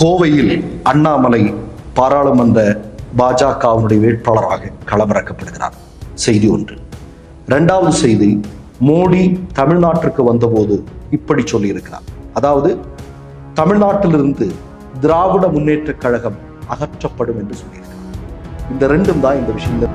கோவையில் அண்ணாமலை பாராளுமன்ற பாஜகவுடைய வேட்பாளராக களமிறக்கப்படுகிறார். செய்தி ஒன்று. இரண்டாவது செய்தி மோடி தமிழ்நாட்டிற்கு வந்தபோது இப்படி சொல்லியிருக்கிறார். அதாவது தமிழ்நாட்டிலிருந்து திராவிட முன்னேற்ற கழகம் அகற்றப்படும் என்று சொல்லியிருக்கிறார். இந்த ரெண்டும் தான் இந்த விஷயங்கள்.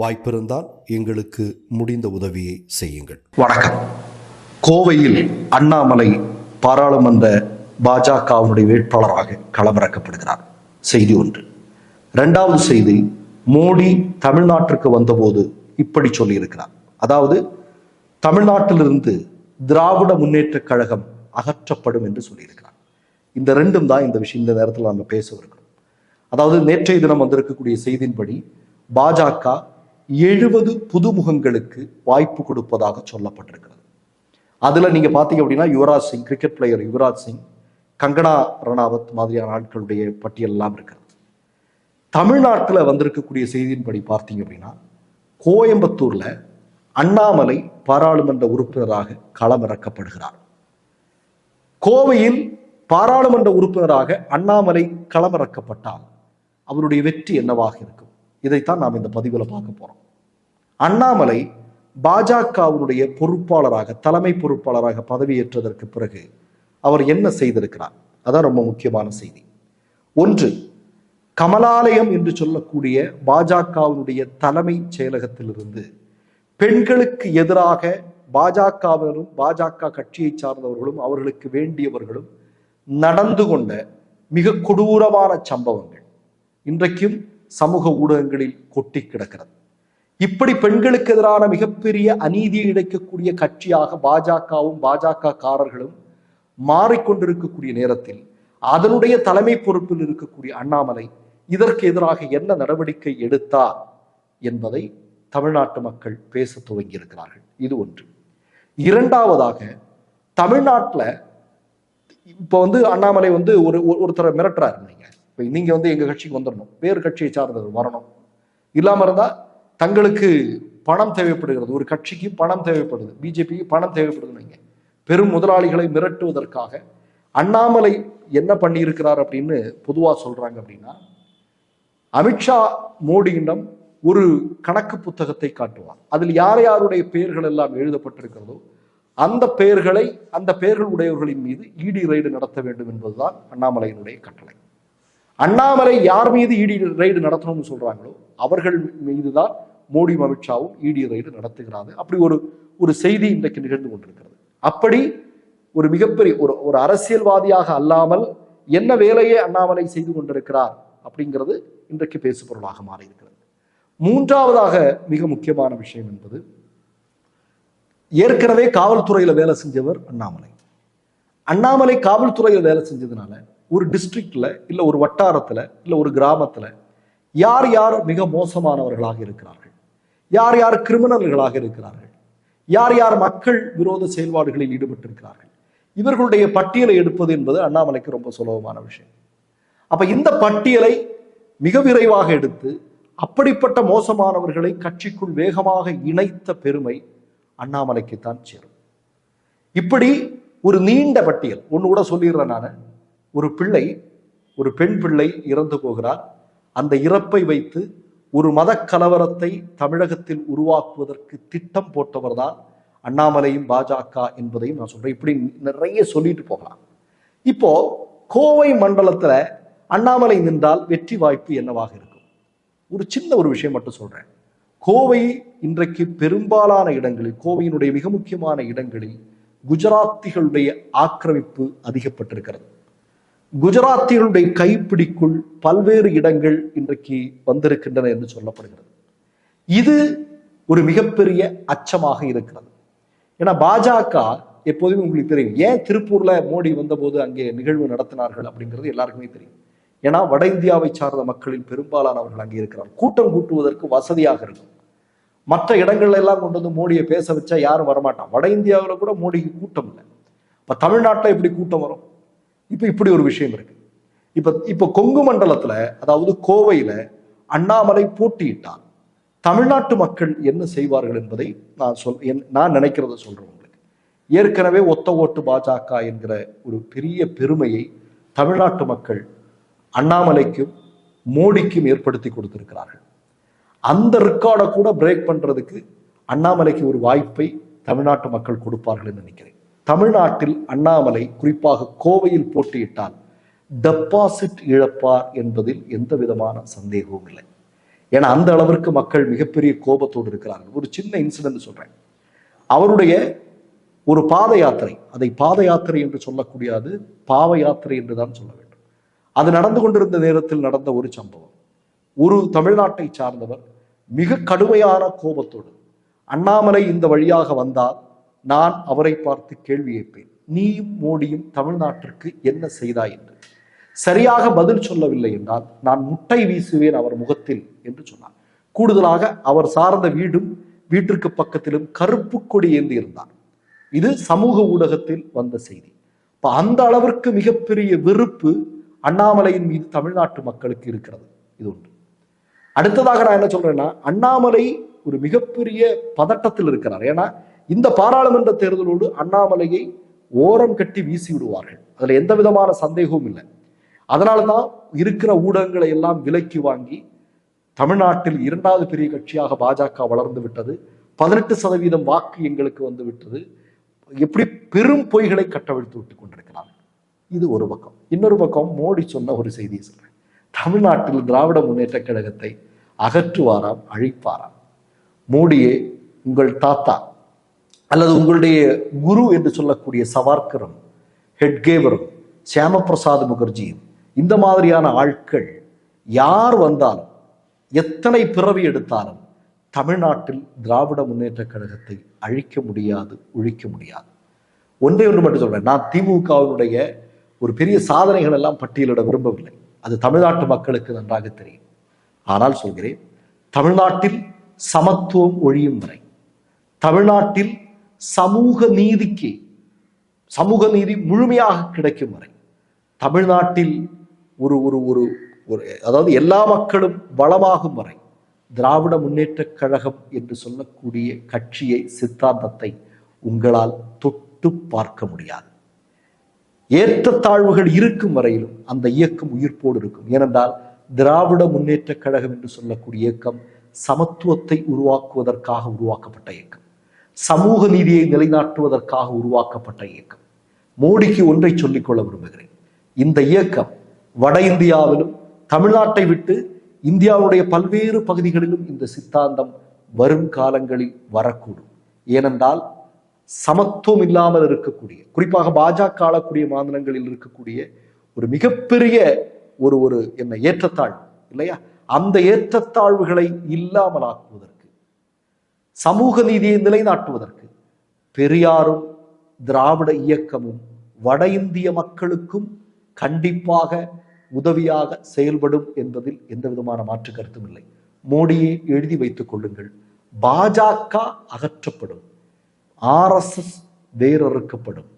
வாய்ப்பிருந்தால் எங்களுக்கு முடிந்த உதவியை செய்யுங்கள். வணக்கம். கோவையில் அண்ணாமலை பாராளுமன்ற பாஜகவினுடைய வேட்பாளராக களமிறக்கப்படுகிறார். செய்தி ஒன்று. இரண்டாவது செய்தி மோடி தமிழ்நாட்டிற்கு வந்தபோது இப்படி சொல்லியிருக்கிறார். அதாவது தமிழ்நாட்டிலிருந்து திராவிட முன்னேற்ற கழகம் அகற்றப்படும் என்று சொல்லியிருக்கிறார். இந்த ரெண்டும் தான் இந்த விஷயம் இந்த நேரத்தில் நம்ம பேசவிருக்கிறோம் அதாவது நேற்றைய தினம் வந்திருக்கக்கூடிய செய்தியின்படி பாஜக எழுபது புதுமுகங்களுக்கு வாய்ப்பு கொடுப்பதாக சொல்லப்பட்டிருக்கிறது. அதில் நீங்க பார்த்தீங்க அப்படின்னா யுவராஜ் சிங் கிரிக்கெட் பிளேயர் யுவராஜ் சிங் கங்கனா ரணாவத் மாதிரியான ஆட்களுடைய பட்டியல் எல்லாம் இருக்கிறது தமிழ்நாட்டுல வந்திருக்கக்கூடிய செய்தியின்படி பார்த்தீங்க அப்படின்னா கோயம்புத்தூர்ல அண்ணாமலை பாராளுமன்ற உறுப்பினராக களமிறக்கப்படுகிறார். கோவையில் பாராளுமன்ற உறுப்பினராக அண்ணாமலை களமிறக்கப்பட்டால் அவருடைய வெற்றி என்னவாக இருக்கும்? இதைத்தான் நாம் இந்த பதிவில் பார்க்க போறோம். அண்ணாமலை பாஜகவினுடைய பொறுப்பாளராக தலைமை பொறுப்பாளராக பதவியேற்றதற்கு பிறகு அவர் என்ன செய்திருக்கிறார்? அதான் ரொம்ப முக்கியமான செய்தி. ஒன்று கமலாலயம் என்று சொல்லக்கூடிய பாஜகவினுடைய தலைமை செயலகத்திலிருந்து பெண்களுக்கு எதிராக பாஜகவினரும் பாஜக கட்சியை சார்ந்தவர்களும் அவர்களுக்கு வேண்டியவர்களும் நடந்து கொண்ட மிக கொடூரமான சம்பவங்கள். இன்றைக்கும் சமூக ஊடகங்களில் கொட்டி கிடக்கிறது. இப்படி பெண்களுக்கு எதிரான மிகப்பெரிய அநீதியை இழைக்கக்கூடிய கட்சியாக பாஜகவும் பாஜக காரர்களும் மாறிக்கொண்டிருக்கக்கூடிய நேரத்தில் அதனுடைய தலைமை பொறுப்பில் இருக்கக்கூடிய அண்ணாமலை இதற்கு எதிராக என்ன நடவடிக்கை எடுத்தார் என்பதை தமிழ்நாட்டு மக்கள் பேச துவங்கி இருக்கிறார்கள் இது ஒன்று. இரண்டாவதாக தமிழ்நாட்டில் இப்போ வந்து அண்ணாமலை வந்து ஒரு ஒருத்தரை மிரட்டுறாரு நீங்க. இப்போ நீங்கள் வந்து எங்கள் கட்சிக்கு வந்துடணும் வேறு கட்சியை சார்ந்தவர் வரணும். இல்லாமல் இருந்தால் தங்களுக்கு பணம் தேவைப்படுகிறது. ஒரு கட்சிக்கு பணம் தேவைப்படுது. பிஜேபிக்கு பணம் தேவைப்படுதுன்னு நீங்கள் பெரும் முதலாளிகளை மிரட்டுவதற்காக அண்ணாமலை என்ன பண்ணியிருக்கிறார் அப்படின்னு பொதுவாக சொல்கிறாங்க அப்படின்னா அமித்ஷா மோடியிடம் ஒரு கணக்கு புத்தகத்தை காட்டுவார். அதில் யார் யாருடைய பெயர்கள் எல்லாம் எழுதப்பட்டிருக்கிறதோ அந்த பெயர்களை அந்த பெயர்கள் உடையவர்களின் மீது இடி ரைடு நடத்த வேண்டும் என்பதுதான் அண்ணாமலையினுடைய கட்டளை. அண்ணாமலை யார் மீது இடி ரைடு நடத்தணும்னு சொல்றாங்களோ அவர்கள் மீதுதான் மோடி அமித்ஷாவும் இடி ரைடு நடத்துகிறாரு அப்படி ஒரு ஒரு செய்தி இன்றைக்கு நிகழ்ந்து கொண்டிருக்கிறது. அப்படி ஒரு மிகப்பெரிய ஒரு ஒரு அரசியல்வாதியாக அல்லாமல் என்ன வேலையை அண்ணாமலை செய்து கொண்டிருக்கிறார் அப்படிங்கிறது இன்றைக்கு பேசுபொருளாக மாறியிருக்கிறது. மூன்றாவதாக மிக முக்கியமான விஷயம் என்பது ஏற்கனவே காவல்துறையில வேலை செஞ்சவர் அண்ணாமலை. அண்ணாமலை காவல்துறையில வேலை செஞ்சதுனால ஒரு டிஸ்ட்ரிக்ட்ல இல்லை ஒரு வட்டாரத்துல இல்லை ஒரு கிராமத்துல யார் யார் மிக மோசமானவர்களாக இருக்கிறார்கள்? யார் யார் கிரிமினல்களாக இருக்கிறார்கள்? யார் யார் மக்கள் விரோத செயல்பாடுகளில் ஈடுபட்டிருக்கிறார்கள்? இவர்களுடைய பட்டியலை எடுப்பது என்பது அண்ணாமலைக்கு ரொம்ப சுலபமான விஷயம். அப்ப இந்த பட்டியலை மிக விரைவாக எடுத்து அப்படிப்பட்ட மோசமானவர்களை கட்சிக்குள் வேகமாக இணைத்த பெருமை அண்ணாமலைக்கு தான் சேரும். இப்படி ஒரு நீண்ட பட்டியல் ஒன்று கூட சொல்லிடுறேன் நான். ஒரு பிள்ளை ஒரு பெண் பிள்ளை இறந்து போகிறார். அந்த இறப்பை வைத்து ஒரு மத கலவரத்தை தமிழகத்தில் உருவாக்குவதற்கு திட்டம் போட்டவர் தான் அண்ணாமலையும் பாஜக என்பதையும் நான் சொல்றேன். இப்படி நிறைய சொல்லிட்டு போகலாம். இப்போ கோவை மண்டலத்துல அண்ணாமலை நின்றால் வெற்றி வாய்ப்பு என்னவாக இருக்கும்? ஒரு சின்ன ஒரு விஷயம் மட்டும் சொல்றேன். கோவை இன்றைக்கு பெரும்பாலான இடங்களில் கோவையினுடைய மிக முக்கியமான இடங்களில் குஜராத்திகளுடைய ஆக்கிரமிப்பு அதிகப்பட்டிருக்கிறது. குஜராத்தியருடைய கைப்பிடிக்குள் பல்வேறு இடங்கள் இன்றைக்கு வந்திருக்கின்றன என்று சொல்லப்படுகிறது. இது ஒரு மிகப்பெரிய அச்சமாக இருக்கிறது. ஏன்னா பாஜக எப்போதுமே உங்களுக்கு தெரியும் ஏன் திருப்பூர்ல மோடி வந்தபோது அங்கே நிகழ்வு நடத்தினார்கள் அப்படிங்கிறது எல்லாருக்குமே தெரியும். ஏன்னா வட இந்தியாவை சார்ந்த மக்களில் பெரும்பாலானவர்கள் அங்கே இருக்கிறார். கூட்டம் கூட்டுவதற்கு வசதியாக இருக்கும். மற்ற இடங்கள்ல எல்லாம் கொண்டு வந்து மோடியை பேச வச்சா யாரும் வரமாட்டான். வட இந்தியாவில் கூட மோடிக்கு கூட்டம் இல்லை. இப்ப தமிழ்நாட்டில் எப்படி கூட்டம் வரும்? இப்போ இப்படி ஒரு விஷயம் இருக்கு. இப்போ இப்போ கொங்கு மண்டலத்தில் அதாவது கோவையில் அண்ணாமலை போட்டியிட்டார். தமிழ்நாட்டு மக்கள் என்ன செய்வார்கள் என்பதை நான் சொல் என்- நான் நினைக்கிறத சொல்கிறேன் உங்களுக்கு. ஏற்கனவே ஒத்த ஓட்டு பாஜக என்கிற ஒரு பெரிய பெருமையை தமிழ்நாட்டு மக்கள் அண்ணாமலைக்கும் மோடிக்கும் ஏற்படுத்தி கொடுத்திருக்கிறார்கள். அந்த ரெக்கார்டை கூட பிரேக் பண்ணுறதுக்கு அண்ணாமலைக்கு ஒரு வாய்ப்பை தமிழ்நாட்டு மக்கள் கொடுப்பார்கள் நினைக்கிறேன். தமிழ்நாட்டில் அண்ணாமலை குறிப்பாக கோவையில் போட்டியிட்டால் டெபாசிட் இழப்பார் என்பதில் எந்த விதமான சந்தேகமும் இல்லை. ஏன்னா அந்த அளவிற்கு மக்கள் மிகப்பெரிய கோபத்தோடு இருக்கிறார்கள். ஒரு சின்ன இன்சிடென்ட் சொல்றேன். அவருடைய ஒரு பாத யாத்திரை அதை பாத யாத்திரை என்று சொல்லக்கூடியது பாவ யாத்திரை என்று தான் சொல்ல வேண்டும். அது நடந்து கொண்டிருந்த நேரத்தில் நடந்த ஒரு சம்பவம். ஒரு தமிழ்நாட்டை சார்ந்தவர் மிக கடுமையான கோபத்தோடு அண்ணாமலை இந்த வழியாக வந்தால் நான் அவரை பார்த்து கேள்வி கேட்பேன். நீயும் மோடியும் தமிழ்நாட்டிற்கு என்ன செய்தாய் என்று. சரியாக பதில் சொல்லவில்லை என்றால் நான் முட்டை வீசுவேன் அவர் முகத்தில் என்று சொன்னார். கூடுதலாக அவர் சார்ந்த வீடும் வீட்டிற்கு பக்கத்திலும் கருப்பு கொடி ஏந்தி இருந்தார். இது சமூக ஊடகத்தில் வந்த செய்தி. இப்ப அந்த அளவிற்கு மிகப்பெரிய வெறுப்பு அண்ணாமலையின் மீது தமிழ்நாட்டு மக்களுக்கு இருக்கிறது. இது ஒன்று. அடுத்ததாக நான் என்ன சொல்றேன்னா அண்ணாமலை ஒரு மிகப்பெரிய பதட்டத்தில் இருக்கிறார். ஏன்னா இந்த பாராளுமன்ற தேர்தலோடு அண்ணாமலையை ஓரம் கட்டி வீசி விடுவார்கள் அதுல எந்த விதமான சந்தேகமும் இல்லை. அதனால தான் இருக்கிற ஊடகங்களை எல்லாம் விலக்கி வாங்கி தமிழ்நாட்டில் இரண்டாவது பெரிய கட்சியாக பாஜக வளர்ந்து விட்டது. பதினெட்டு சதவீதம் வாக்கு எங்களுக்கு வந்து விட்டது. எப்படி பெரும் பொய்களை கட்டவிழ்த்து விட்டு கொண்டிருக்கிறார்கள் இது ஒரு பக்கம். இன்னொரு பக்கம் மோடி சொன்ன ஒரு செய்தியை சொல்றேன். தமிழ்நாட்டில் திராவிட முன்னேற்ற கழகத்தை அகற்றுவாராம் அழிப்பாராம். மோடியே உங்கள் தாத்தா. அல்லது உங்களுடைய குரு என்று சொல்லக்கூடிய சவார்கரும் ஹெட்கேவரும் சியாமபிரசாத் முகர்ஜியும் இந்த மாதிரியான ஆட்கள் யார் வந்தாலும் எத்தனை பிறவி எடுத்தாலும் தமிழ்நாட்டில் திராவிட முன்னேற்ற கழகத்தை அழிக்க முடியாது ஒழிக்க முடியாது. ஒன்றே ஒன்று மட்டும் சொல்றேன். நான் திமுகவினுடைய ஒரு பெரிய சாதனைகள் எல்லாம் பட்டியலிட விரும்பவில்லை. அது தமிழ்நாட்டு மக்களுக்கு நன்றாக தெரியும். ஆனால் சொல்கிறேன் தமிழ்நாட்டில் சமத்துவம் ஒழியும் வரை தமிழ்நாட்டில் சமூக நீதிக்கு சமூக நீதி முழுமையாக கிடைக்கும் வரை தமிழ்நாட்டில் ஒரு ஒரு ஒரு ஒரு அதாவது எல்லா மக்களும் வளமாகும் வரை திராவிட முன்னேற்றக் கழகம் என்று சொல்லக்கூடிய கட்சியை சித்தாந்தத்தை உங்களால் தொட்டு பார்க்க முடியாது. ஏற்றத்தாழ்வுகள் இருக்கும் வரையிலும் அந்த இயக்கம் உயிர்ப்போடு இருக்கும். ஏனென்றால் திராவிட முன்னேற்றக் கழகம் என்று சொல்லக்கூடிய இயக்கம் சமத்துவத்தை உருவாக்குவதற்காக உருவாக்கப்பட்ட இயக்கம். சமூக நீதியை நிலைநாட்டுவதற்காக உருவாக்கப்பட்ட இயக்கம். மோடிக்கு ஒன்றை சொல்லிக்கொள்ள விரும்புகிறேன். இந்த இயக்கம் வட இந்தியாவிலும் தமிழ்நாட்டை விட்டு இந்தியாவுடைய பல்வேறு பகுதிகளிலும் இந்த சித்தாந்தம் வரும் காலங்களில் வரக்கூடும். ஏனென்றால் சமத்துவம் இல்லாமல் இருக்கக்கூடிய குறிப்பாக பாஜக ஆளக்கூடிய மாநிலங்களில் இருக்கக்கூடிய ஒரு மிகப்பெரிய ஒரு ஒரு என்ன ஏற்றத்தாழ்வு இல்லையா? அந்த ஏற்றத்தாழ்வுகளை இல்லாமலாக்குவதற்கு சமூக நீதியை நிலைநாட்டுவதற்கு பெரியாரும் திராவிட இயக்கமும் வட இந்திய மக்களுக்கும் கண்டிப்பாக உதவியாக செயல்படும் என்பதில் எந்த விதமான மாற்று கருத்தும் இல்லை. மோடியை எழுதி வைத்துக் கொள்ளுங்கள். பாஜக அகற்றப்படும். ஆர்எஸ்எஸ் வேறறுக்கப்படும்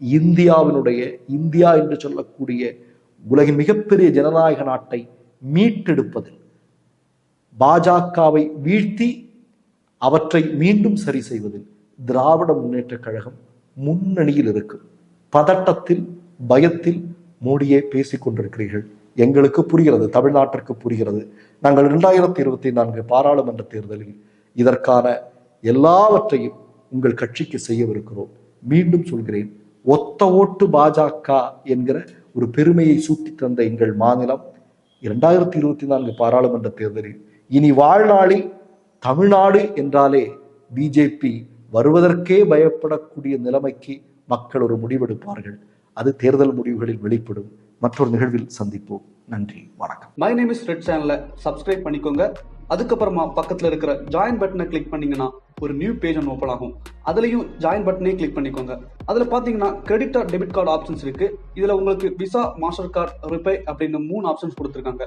இந்தியாவினுடைய இந்தியா என்று சொல்லக்கூடிய உலகின் மிகப்பெரிய ஜனநாயக நாட்டை மீட்டெடுப்பதில் பாஜகவை வீழ்த்தி அவற்றை மீண்டும் சரி செய்வதில் திராவிட முன்னேற்ற கழகம் முன்னணியில் இருக்கும். பதட்டத்தில் பயத்தில் மோடியே பேசிக் கொண்டிருக்கிறீர்கள். எங்களுக்கு புரிகிறது தமிழ்நாட்டிற்கு புரிகிறது. நாங்கள் இரண்டாயிரத்தி இருபத்தி நான்கு பாராளுமன்ற தேர்தலில் இதற்கான எல்லாவற்றையும் உங்கள் கட்சிக்கு செய்யவிருக்கிறோம். மீண்டும் சொல்கிறேன் ஒத்த ஓட்டு பாஜக என்கிற ஒரு பெருமையை சூட்டி தந்த எங்கள் மாநிலம் இரண்டாயிரத்தி இருபத்தி நான்கு பாராளுமன்ற தேர்தலில் இனி வாழ்நாளில் தமிழ்நாடு என்றாலே பிஜேபி வருவதற்கே பயப்படக்கூடிய நிலைமைக்கு மக்கள் ஒரு முடிவெடுப்பார்கள். அது தேர்தல் முடிவுகளில் வெளிப்படும். மற்றொரு நிகழ்வில் சந்திப்போம். நன்றி. வணக்கம். மை நேம் இஸ் ரெட் சேனலை சப்ஸ்கிரைப் பண்ணிக்கோங்க. அதுக்கப்புறமா பக்கத்தில் இருக்கிற ஜாயின் பட்டனை கிளிக் பண்ணீங்கன்னா ஒரு நியூ பேஜ் ஒன்று ஓப்பன் ஆகும். அதுலயும் ஜாயின் பட்டனே கிளிக் பண்ணிக்கோங்க. அதுல பாத்தீங்கன்னா credit or debit card options இருக்கு. இதுல உங்களுக்கு விசா மாஸ்டர் கார்டு ரிப்பே அப்படின்னு மூணு ஆப்ஷன்ஸ் கொடுத்துருக்காங்க.